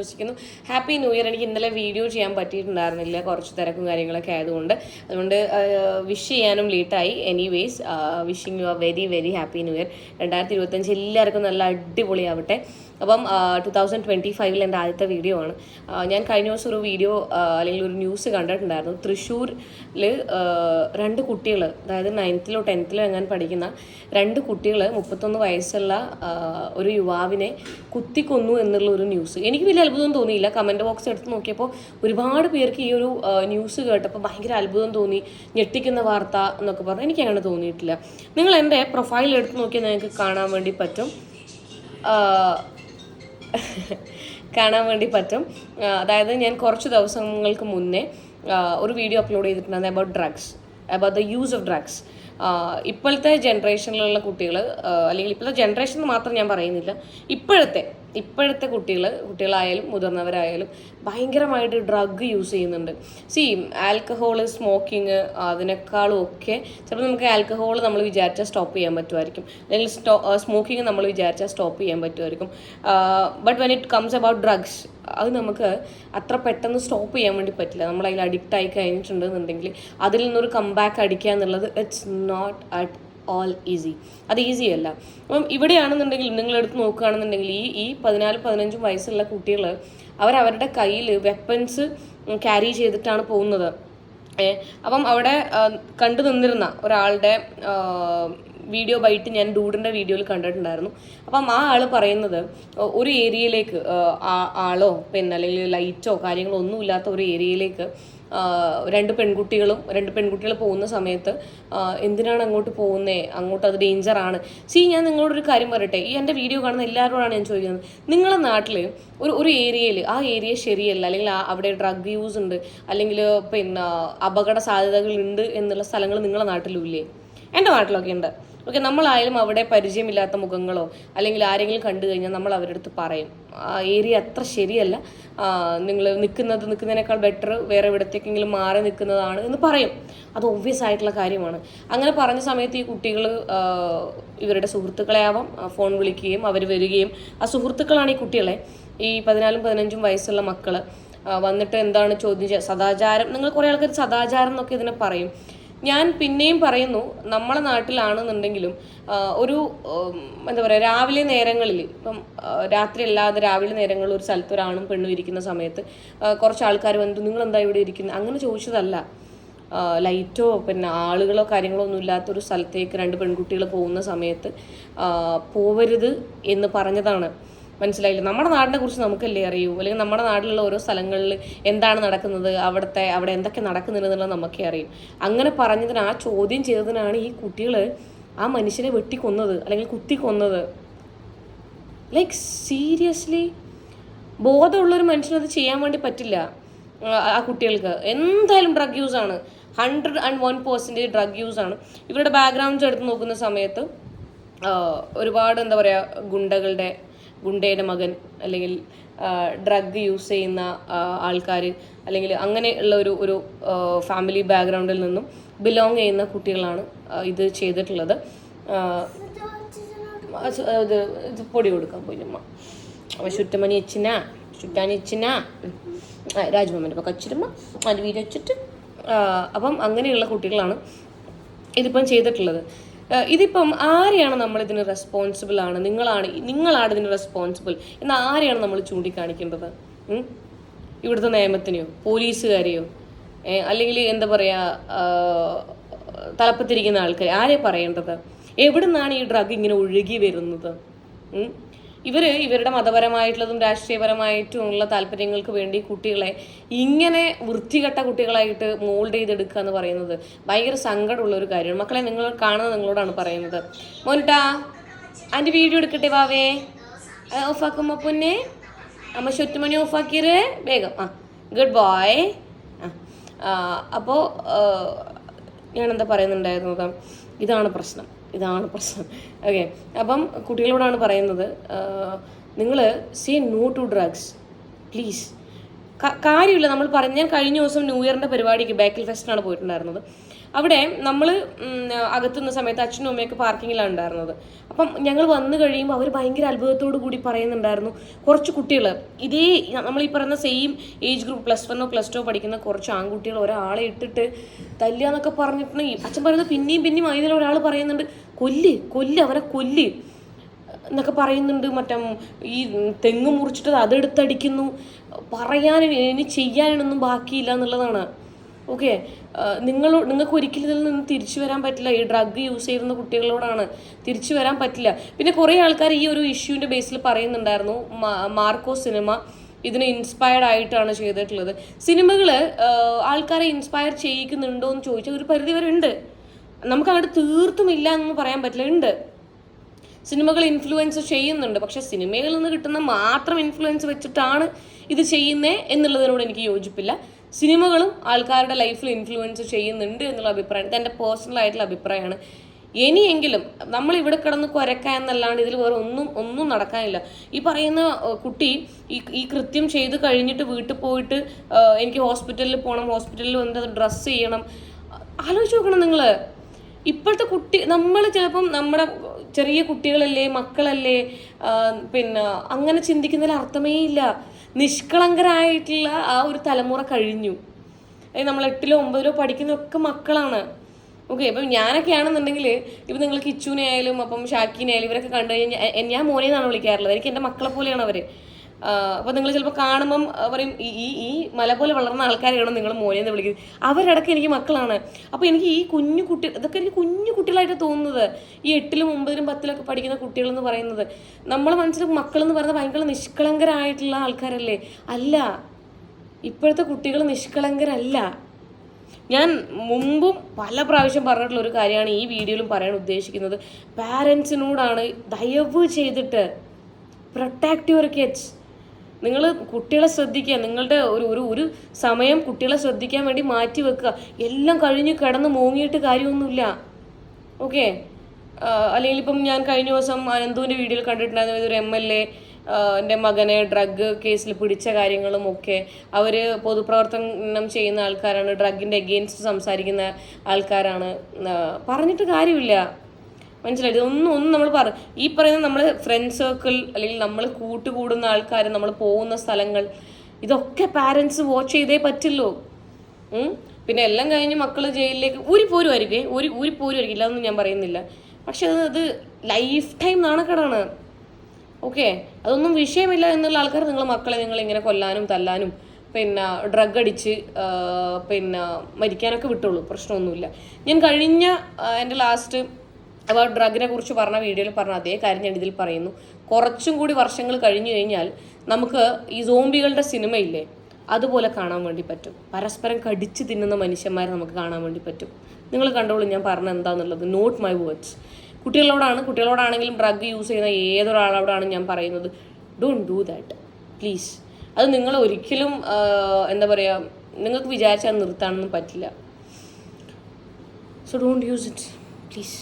ആഘോഷിക്കുന്നു happy new year എനിക്ക് ഇന്നലെ വീഡിയോ ചെയ്യാൻ പറ്റിയിട്ടുണ്ടായിരുന്നില്ല. കുറച്ച് തിരക്കും കാര്യങ്ങളൊക്കെ ആയതുകൊണ്ട്. അതുകൊണ്ട് വിഷ് ചെയ്യാനും ലേറ്റായി anyways wishing you are very very happy new year രണ്ടായിരത്തി ഇരുപത്തഞ്ച് എല്ലാവർക്കും നല്ല അടിപൊളിയാവട്ടെ. അപ്പം ടു തൗസൻഡ് ട്വന്റി ഫൈവിൽ എന്റെ ആദ്യത്തെ വീഡിയോ ആണ്. ഞാൻ കഴിഞ്ഞ ദിവസം ഒരു വീഡിയോ അല്ലെങ്കിൽ ഒരു ന്യൂസ് കണ്ടിട്ടുണ്ടായിരുന്നു. തൃശ്ശൂരിൽ രണ്ട് കുട്ടികൾ അതായത് നയൻത്തിലോ ടെൻത്തിലോ എങ്ങനെ പഠിക്കുന്ന രണ്ട് കുട്ടികൾ മുപ്പത്തൊന്ന് വയസ്സുള്ള ഒരു യുവാവിനെ കുത്തിക്കൊന്നു എന്നുള്ള ഒരു ന്യൂസ് എനിക്ക് വലിയ അത്ഭുതം തോന്നിയില്ല. കമന്റ് ബോക്സ് എടുത്ത് നോക്കിയപ്പോൾ ഒരുപാട് പേർക്ക് ഈ ഒരു ന്യൂസ് കേട്ടപ്പോൾ ഭയങ്കര അത്ഭുതം തോന്നി. ഞെട്ടിക്കുന്ന വാർത്ത എന്നൊക്കെ പറഞ്ഞു എനിക്ക് അങ്ങനെ തോന്നിയിട്ടില്ല. നിങ്ങൾ എന്റെ പ്രൊഫൈൽ എടുത്ത് നോക്കിയാൽ നിങ്ങൾക്ക് കാണാൻ വേണ്ടി പറ്റും. കാണാൻ വേണ്ടി പറ്റും. അതായത് ഞാൻ കുറച്ച് ദിവസങ്ങൾക്ക് മുന്നേ ഒരു വീഡിയോ അപ്ലോഡ് ചെയ്തിട്ടുണ്ടായിരുന്നു about drugs about the use of drugs ഇപ്പോഴത്തെ ജനറേഷനിലുള്ള കുട്ടികൾ അല്ലെങ്കിൽ ഇപ്പോഴത്തെ ജനറേഷൻ മാത്രം ഞാൻ പറയുന്നില്ല ഇപ്പോഴത്തെ ഇപ്പോഴത്തെ കുട്ടികൾ കുട്ടികളായാലും മുതിർന്നവരായാലും ഭയങ്കരമായിട്ട് ഡ്രഗ് യൂസ് ചെയ്യുന്നുണ്ട്. സി ആൽക്കഹോൾ സ്മോക്കിങ് അതിനേക്കാളും ഒക്കെ ചിലപ്പോൾ നമുക്ക് ആൽക്കഹോൾ നമ്മൾ വിചാരിച്ചാൽ സ്റ്റോപ്പ് ചെയ്യാൻ പറ്റുമായിരിക്കും. അല്ലെങ്കിൽ സ്റ്റോ സ്മോക്കിങ് നമ്മൾ വിചാരിച്ചാൽ സ്റ്റോപ്പ് ചെയ്യാൻ പറ്റുമായിരിക്കും. But when it comes about drugs അത് നമുക്ക് അത്ര പെട്ടെന്ന് സ്റ്റോപ്പ് ചെയ്യാൻ വേണ്ടി പറ്റില്ല. നമ്മൾ അതിൽ അഡിക്റ്റ് ആയി കഴിഞ്ഞിട്ടുണ്ടെന്നുണ്ടെങ്കിൽ അതിൽ നിന്നൊരു കംബാക്ക് അടിക്കുക എന്നുള്ളത് it's not at all easy അത് ഈസി അല്ല. അപ്പം ഇവിടെയാണെന്നുണ്ടെങ്കിൽ നിങ്ങളെടുത്ത് നോക്കുകയാണെന്നുണ്ടെങ്കിൽ ഈ ഈ പതിനാല് പതിനഞ്ചും വയസ്സുള്ള കുട്ടികൾ അവരവരുടെ കയ്യിൽ വെപ്പൻസ് ക്യാരി ചെയ്തിട്ടാണ് പോകുന്നത്. ഏ, അപ്പം അവിടെ കണ്ടു നിന്നിരുന്ന ഒരാളുടെ വീഡിയോ ബൈറ്റ് ഞാൻ ഡൂഡിന്റെ വീഡിയോയിൽ കണ്ടിട്ടുണ്ടായിരുന്നു. അപ്പം ആ ആൾ പറയുന്നത് ഒരു ഏരിയയിലേക്ക് ആ, ആളോ പിന്നെ അല്ലെങ്കിൽ ലൈറ്റോ കാര്യങ്ങളോ ഒന്നും ഇല്ലാത്ത ഒരു ഏരിയയിലേക്ക് രണ്ട് പെൺകുട്ടികളും രണ്ട് പെൺകുട്ടികൾ പോകുന്ന സമയത്ത് എന്തിനാണ് അങ്ങോട്ട് പോകുന്നേ? അങ്ങോട്ട് അത് ഡേഞ്ചറാണ് സി ഞാൻ നിങ്ങളോടൊരു കാര്യം പറയട്ടെ. ഈ എന്റെ വീഡിയോ കാണുന്ന എല്ലാവരോടാണ് ഞാൻ ചോദിക്കുന്നത്. നിങ്ങളുടെ നാട്ടിൽ ഒരു ഒരു ഏരിയയിൽ ആ ഏരിയ ശരിയല്ല അല്ലെങ്കിൽ ആ- അവിടെ ഡ്രഗ് യൂസ് ഉണ്ട് അല്ലെങ്കിൽ പിന്നെ അപകട സാധ്യതകളുണ്ട് എന്നുള്ള സ്ഥലങ്ങൾ നിങ്ങളുടെ നാട്ടിലും ഇല്ലേ എന്റെ നാട്ടിലൊക്കെ ഉണ്ട്. ഓക്കെ നമ്മളായാലും അവിടെ പരിചയമില്ലാത്ത മുഖങ്ങളോ അല്ലെങ്കിൽ ആരെങ്കിലും കണ്ടു കഴിഞ്ഞാൽ നമ്മൾ അവരുടെ അടുത്ത് പറയും. ആ ഏരിയ അത്ര ശരിയല്ല. നിങ്ങൾ നിൽക്കുന്നത് നിൽക്കുന്നതിനേക്കാൾ ബെറ്റർ വേറെ എവിടത്തേക്കെങ്കിലും മാറി നിൽക്കുന്നതാണ് എന്ന് പറയും. അത് ഒബ്വിയസ് ആയിട്ടുള്ള കാര്യമാണ്. അങ്ങനെ പറഞ്ഞ സമയത്ത് ഈ കുട്ടികൾ ഇവരുടെ സുഹൃത്തുക്കളെ ആവാം ഫോൺ വിളിക്കുകയും അവർ വരികയും. ആ സുഹൃത്തുക്കളാണ് ഈ കുട്ടികളെ. ഈ പതിനാലും പതിനഞ്ചും വയസ്സുള്ള മക്കൾ വന്നിട്ട് എന്താണ് ചോദ്യം ചെയ്യുക സദാചാരം. നിങ്ങൾ കുറേ ആൾക്കാർ സദാചാരം എന്നൊക്കെ ഇതിനെ പറയും. ഞാൻ പിന്നെയും പറയുന്നു നമ്മളെ നാട്ടിലാണെന്നുണ്ടെങ്കിലും ഒരു എന്താ പറയുക രാവിലെ നേരങ്ങളിൽ ഇപ്പം രാത്രി അല്ലാതെ രാവിലെ നേരങ്ങളിൽ ഒരു സ്ഥലത്ത് ഒരാണും പെണ്ണും ഇരിക്കുന്ന സമയത്ത് കുറച്ച് ആൾക്കാർ വന്നിട്ട് നിങ്ങൾ എന്താ ഇവിടെ ഇരിക്കുന്നത് അങ്ങനെ ചോദിച്ചതല്ല. ലൈറ്റോ പിന്നെ ആളുകളോ കാര്യങ്ങളോ ഒന്നും ഇല്ലാത്തൊരു സ്ഥലത്തേക്ക് രണ്ട് പെൺകുട്ടികൾ പോകുന്ന സമയത്ത് പോവരുത് എന്ന് പറഞ്ഞതാണ്. മനസ്സിലായില്ല. നമ്മുടെ നാടിനെ കുറിച്ച് നമുക്കല്ലേ അറിയൂ? അല്ലെങ്കിൽ നമ്മുടെ നാട്ടിലുള്ള ഓരോ സ്ഥലങ്ങളിൽ എന്താണ് നടക്കുന്നത്? അവിടുത്തെ അവിടെ എന്തൊക്കെ നടക്കുന്നുണ്ടെന്നുള്ളത് നമുക്കേ അറിയും. അങ്ങനെ പറഞ്ഞതിന് ആ ചോദ്യം ചെയ്തതിനാണ് ഈ കുട്ടികൾ ആ മനുഷ്യനെ വെട്ടിക്കൊന്നത് അല്ലെങ്കിൽ കുത്തിക്കൊന്നത്. ലൈക്ക് സീരിയസ്ലി ബോധമുള്ളൊരു മനുഷ്യനത് ചെയ്യാൻ വേണ്ടി പറ്റില്ല ആ, കുട്ടികൾക്ക്. എന്തായാലും ഡ്രഗ് യൂസ് ആണ്. Hundred and one percentage drug use ആണ്. ഇവരുടെ ബാക്ക്ഗ്രൗണ്ട്സ് എടുത്ത് നോക്കുന്ന സമയത്ത് ഒരുപാട് എന്താ പറയുക ഗുണ്ടകളുടെ ഗുണ്ടയുടെ മകൻ അല്ലെങ്കിൽ ഡ്രഗ് യൂസ് ചെയ്യുന്ന ആൾക്കാർ അല്ലെങ്കിൽ അങ്ങനെയുള്ള ഒരു ഒരു ഫാമിലി ബാക്ക്ഗ്രൗണ്ടിൽ നിന്നും ബിലോങ് ചെയ്യുന്ന കുട്ടികളാണ് ഇത് ചെയ്തിട്ടുള്ളത്. ഇത് ഇത് പൊടി കൊടുക്കാൻ പോയി അമ്മ അപ്പോൾ ചുറ്റമണി അച്ഛന ചുറ്റാനി അച്ഛന. രാജ്മമ്മന്റെ പക്കം അച്ഛനമ്മ അതിന്റെ വീട് വെച്ചിട്ട് അപ്പം അങ്ങനെയുള്ള കുട്ടികളാണ് ഇതിപ്പം ചെയ്തിട്ടുള്ളത്. ഇതിപ്പം ആരെയാണ് നമ്മൾ ഇതിന് റെസ്പോൺസിബിൾ ആണ്? നിങ്ങളാണ് നിങ്ങളാണ് ഇതിന് റെസ്പോൺസിബിൾ എന്ന ആരെയാണ് നമ്മൾ ചൂണ്ടിക്കാണിക്കേണ്ടത്? ഇവിടുത്തെ നിയമത്തിനെയോ പോലീസുകാരെയോ അല്ലെങ്കിൽ എന്താ പറയുക തലപ്പത്തിരിക്കുന്ന ആൾക്കാർ ആരെ പറയേണ്ടത്? എവിടെ നിന്നാണ് ഈ ഡ്രഗ് ഇങ്ങനെ ഒഴുകി വരുന്നത്? ഉം? ഇവർ ഇവരുടെ മതപരമായിട്ടുള്ളതും രാഷ്ട്രീയപരമായിട്ടും ഉള്ള താല്പര്യങ്ങൾക്ക് വേണ്ടി കുട്ടികളെ ഇങ്ങനെ വൃത്തികെട്ട കുട്ടികളായിട്ട് മോൾഡ് ചെയ്തെടുക്കുക എന്ന് പറയുന്നത് ഭയങ്കര സങ്കടമുള്ള ഒരു കാര്യമാണ്. മക്കളെ നിങ്ങൾ കാണുന്നത് നിങ്ങളോടാണ് പറയുന്നത്. മോനിട്ടാ ആന്റി വീഡിയോ എടുക്കട്ടെ വാവേ ഓഫാക്കുമ്പോൾ പൊന്നെ? അമ്മ ചുറ്റുമണി ഓഫാക്കിയത് വേഗം. ആ ഗുഡ് ബോയ് ആ അപ്പോൾ ഞാനെന്താ പറയുന്നുണ്ടായിരുന്നത്? ഇതാണ് പ്രശ്നം. ഇതാണ് പ്രശ്നം. ഓക്കെ അപ്പം കുട്ടികളോടാണ് പറയുന്നത് നിങ്ങൾ say no to drugs please കാര്യമില്ല. നമ്മൾ പറഞ്ഞ ഞാൻ കഴിഞ്ഞ ദിവസം ന്യൂ ഇയറിന്റെ പരിപാടിക്ക് ബാക്കിൽ ഫെസ്റ്റിനാണ് പോയിട്ടുണ്ടായിരുന്നത്. അവിടെ നമ്മൾ അകത്തുന്ന സമയത്ത് അച്ഛനും അമ്മയൊക്കെ പാർക്കിങ്ങിലാണ് ഉണ്ടായിരുന്നത്. അപ്പം ഞങ്ങൾ വന്നു കഴിയുമ്പോൾ അവർ ഭയങ്കര അത്ഭുതത്തോടു കൂടി പറയുന്നുണ്ടായിരുന്നു കുറച്ച് കുട്ടികൾ ഇതേ നമ്മൾ ഈ പറയുന്ന സെയിം ഏജ് ഗ്രൂപ്പ് പ്ലസ് വണ്ണോ പ്ലസ് ടു പഠിക്കുന്ന കുറച്ച് ആൺകുട്ടികൾ ഒരാളെ ഇട്ടിട്ട് തല്ലുക എന്നൊക്കെ പറഞ്ഞിട്ടുണ്ടെങ്കിൽ അച്ഛൻ പറയുന്നത് പിന്നെയും പിന്നെയും അതിൽ ഒരാൾ പറയുന്നുണ്ട് കൊല്ല് കൊല്ല് അവരെ കൊല്ല്. എന്നൊക്കെ പറയുന്നുണ്ട്. മറ്റം ഈ തെങ്ങ് മുറിച്ചിട്ട് അതെടുത്തടിക്കുന്നു. പറയാൻ ഇനി ചെയ്യാനൊന്നും ബാക്കിയില്ല എന്നുള്ളതാണ്. ഓക്കെ നിങ്ങൾ നിങ്ങൾക്ക് ഒരിക്കലും ഇതിൽ നിന്ന് തിരിച്ചു വരാൻ പറ്റില്ല. ഈ ഡ്രഗ് യൂസ് ചെയ്യുന്ന കുട്ടികളോടാണ് തിരിച്ചു വരാൻ പറ്റില്ല. പിന്നെ കുറേ ആൾക്കാർ ഈ ഒരു ഇഷ്യൂവിന്റെ ബേസിൽ പറയുന്നുണ്ടായിരുന്നു. മാർക്കോ സിനിമ ഇതിന് ഇൻസ്പയർഡ് ആയിട്ടാണ് ചെയ്തിട്ടുള്ളത്. സിനിമകൾ ആൾക്കാരെ ഇൻസ്പയർ ചെയ്യിക്കുന്നുണ്ടോ എന്ന് ചോദിച്ചാൽ ഒരു പരിധി വരെ ഉണ്ട്. നമുക്ക് അങ്ങോട്ട് തീർത്തും ഇല്ല എന്ന് പറയാൻ പറ്റില്ല. ഉണ്ട്. സിനിമകൾ ഇൻഫ്ലുവൻസ് ചെയ്യുന്നുണ്ട്. പക്ഷെ സിനിമയിൽ നിന്ന് കിട്ടുന്ന മാത്രം ഇൻഫ്ലുവൻസ് വെച്ചിട്ടാണ് ഇത് ചെയ്യുന്നേ എന്നുള്ളതിനോട് എനിക്ക് യോജിപ്പില്ല. സിനിമകളും ആൾക്കാരുടെ ലൈഫിൽ ഇൻഫ്ലുവൻസ് ചെയ്യുന്നുണ്ട് എന്നുള്ള അഭിപ്രായം ഇത് എന്റെ പേഴ്സണൽ ആയിട്ടുള്ള അഭിപ്രായമാണ്. ഇനിയെങ്കിലും നമ്മൾ ഇവിടെ കിടന്ന് കുരക്കാൻ എന്നല്ലാണ്ട് ഇതിൽ വേറെ ഒന്നും ഒന്നും നടക്കാനില്ല. ഈ പറയുന്ന കുട്ടി ഈ ഈ കൃത്യം ചെയ്ത് കഴിഞ്ഞിട്ട് വീട്ടിൽ പോയിട്ട് എനിക്ക് ഹോസ്പിറ്റലിൽ പോകണം ഹോസ്പിറ്റലിൽ വന്നിട്ട് ഡ്രസ്സ് ചെയ്യണം. ആലോചിച്ച് നോക്കണം നിങ്ങൾ ഇപ്പോഴത്തെ കുട്ടി നമ്മൾ ചിലപ്പം നമ്മുടെ ചെറിയ കുട്ടികളല്ലേ മക്കളല്ലേ പിന്നെ അങ്ങനെ ചിന്തിക്കുന്നതിൽ അർത്ഥമേ ഇല്ല. നിഷ്കളങ്കരായിട്ടുള്ള ആ ഒരു തലമുറ കഴിഞ്ഞു. നമ്മൾ എട്ടിലോ ഒമ്പതിലോ പഠിക്കുന്നതൊക്കെ മക്കളാണ്. ഓക്കെ അപ്പം ഞാനൊക്കെ ആണെന്നുണ്ടെങ്കിൽ ഇപ്പം നിങ്ങൾ കിച്ചുവിനെ ആയാലും അപ്പം ഷാക്കിനെ ആയാലും ഇവരൊക്കെ കണ്ടു കഴിഞ്ഞാൽ ഞാൻ മോനെ എന്നാണ് വിളിക്കാറുള്ളത്. എനിക്ക് എന്റെ മക്കളെ പോലെയാണ് അവർ അപ്പോൾ നിങ്ങൾ ചിലപ്പോൾ കാണുമ്പം പറയും ഈ ഈ മല പോലെ വളർന്ന ആൾക്കാരെയാണോ നിങ്ങൾ മോനെന്ന് വിളിക്കുന്നത്? അവരടക്കം എനിക്ക് മക്കളാണ്. അപ്പോൾ എനിക്ക് ഈ കുഞ്ഞു കുട്ടി ഇതൊക്കെ എനിക്ക് കുഞ്ഞു കുട്ടികളായിട്ട് തോന്നുന്നത്. ഈ എട്ടിലും ഒമ്പതിലും പത്തിലൊക്കെ പഠിക്കുന്ന കുട്ടികളെന്ന് പറയുന്നത്. നമ്മളെ മനസ്സിൽ മക്കളെന്ന് പറയുന്നത് ഭയങ്കര നിഷ്കളങ്കരായിട്ടുള്ള ആൾക്കാരല്ലേ? അല്ല. ഇപ്പോഴത്തെ കുട്ടികൾ നിഷ്കളങ്കരല്ല. ഞാൻ മുമ്പും പല പ്രാവശ്യം പറഞ്ഞിട്ടുള്ള ഒരു കാര്യമാണ് ഈ വീഡിയോയിലും പറയാൻ ഉദ്ദേശിക്കുന്നത്. പാരൻസിനോടാണ് ദയവ് ചെയ്തിട്ട് പ്രൊട്ടാക്ട് യുവർ കിഡ്സ് നിങ്ങൾ കുട്ടികളെ ശ്രദ്ധിക്കുക. നിങ്ങളുടെ ഒരു ഒരു ഒരു സമയം കുട്ടികളെ ശ്രദ്ധിക്കാൻ വേണ്ടി മാറ്റി വെക്കുക. എല്ലാം കഴിഞ്ഞ് കിടന്ന് മൂങ്ങിയിട്ട് കാര്യമൊന്നുമില്ല. ഓക്കെ? അല്ലെങ്കിൽ ഇപ്പം ഞാൻ കഴിഞ്ഞ ദിവസം അനന്തുവിന്റെ വീഡിയോയിൽ കണ്ടിട്ടുണ്ടായിരുന്നു. ഒരു എം എൽ എ എന്റെ മകനെ ഡ്രഗ് കേസിൽ പിടിച്ച കാര്യങ്ങളും ഒക്കെ. അവർ പൊതുപ്രവർത്തനം ചെയ്യുന്ന ആൾക്കാരാണ്. ഡ്രഗിന്റെ എഗെയിൻസ്റ്റ് സംസാരിക്കുന്ന ആൾക്കാരാണ്. പറഞ്ഞിട്ട് കാര്യമില്ല. മനസ്സിലായി? ഒന്നും ഒന്നും നമ്മൾ പറ ഈ പറയുന്ന നമ്മൾ ഫ്രണ്ട് സർക്കിൾ അല്ലെങ്കിൽ നമ്മൾ കൂട്ടുകൂടുന്ന ആൾക്കാർ നമ്മൾ പോകുന്ന സ്ഥലങ്ങൾ ഇതൊക്കെ പാരൻസ് വാച്ച് ചെയ്തേ പറ്റുള്ളൂ. പിന്നെ എല്ലാം കഴിഞ്ഞ് മക്കൾ ജയിലിലേക്ക് ഊരി പോരുമായിരിക്കും ഊരി ഊരി പോരുമായിരിക്കും ഇല്ലാതൊന്നും ഞാൻ പറയുന്നില്ല. പക്ഷെ അത് അത് ലൈഫ് ടൈം നാണക്കേടാണ്. ഓക്കെ? അതൊന്നും വിഷയമില്ല എന്നുള്ള ആൾക്കാർ നിങ്ങൾ മക്കളെ നിങ്ങൾ ഇങ്ങനെ കൊല്ലാനും തല്ലാനും പിന്നെ ഡ്രഗ് അടിച്ച് പിന്നെ മരിക്കാനൊക്കെ വിട്ടുള്ളൂ. പ്രശ്നമൊന്നുമില്ല. ഞാൻ കഴിഞ്ഞ എന്റെ ലാസ്റ്റ് അപ്പോൾ ഡ്രഗിനെ കുറിച്ച് പറഞ്ഞ വീഡിയോയിൽ പറഞ്ഞ അതേ കാര്യം ഞാൻ ഇതിൽ പറയുന്നു. കുറച്ചും കൂടി വർഷങ്ങൾ കഴിഞ്ഞു കഴിഞ്ഞാൽ നമുക്ക് ഈ സോംബികളുടെ സിനിമയില്ലേ അതുപോലെ കാണാൻ വേണ്ടി പറ്റും. പരസ്പരം കടിച്ച് തിന്നുന്ന മനുഷ്യന്മാരെ നമുക്ക് കാണാൻ വേണ്ടി പറ്റും. നിങ്ങൾ കണ്ടോളൂ ഞാൻ പറഞ്ഞ എന്താണെന്നുള്ളത് നോട്ട് മൈ വേർഡ്സ് കുട്ടികളോടാണ് കുട്ടികളോടാണെങ്കിലും ഡ്രഗ് യൂസ് ചെയ്യുന്ന ഏതൊരാളോടാണ് ഞാൻ പറയുന്നത്? ഡോണ്ട് ഡൂ ദാറ്റ് പ്ലീസ് അത് നിങ്ങൾ ഒരിക്കലും എന്താ പറയുക നിങ്ങൾക്ക് വിചാരിച്ചാൽ നിർത്താനൊന്നും പറ്റില്ല. So don't use it please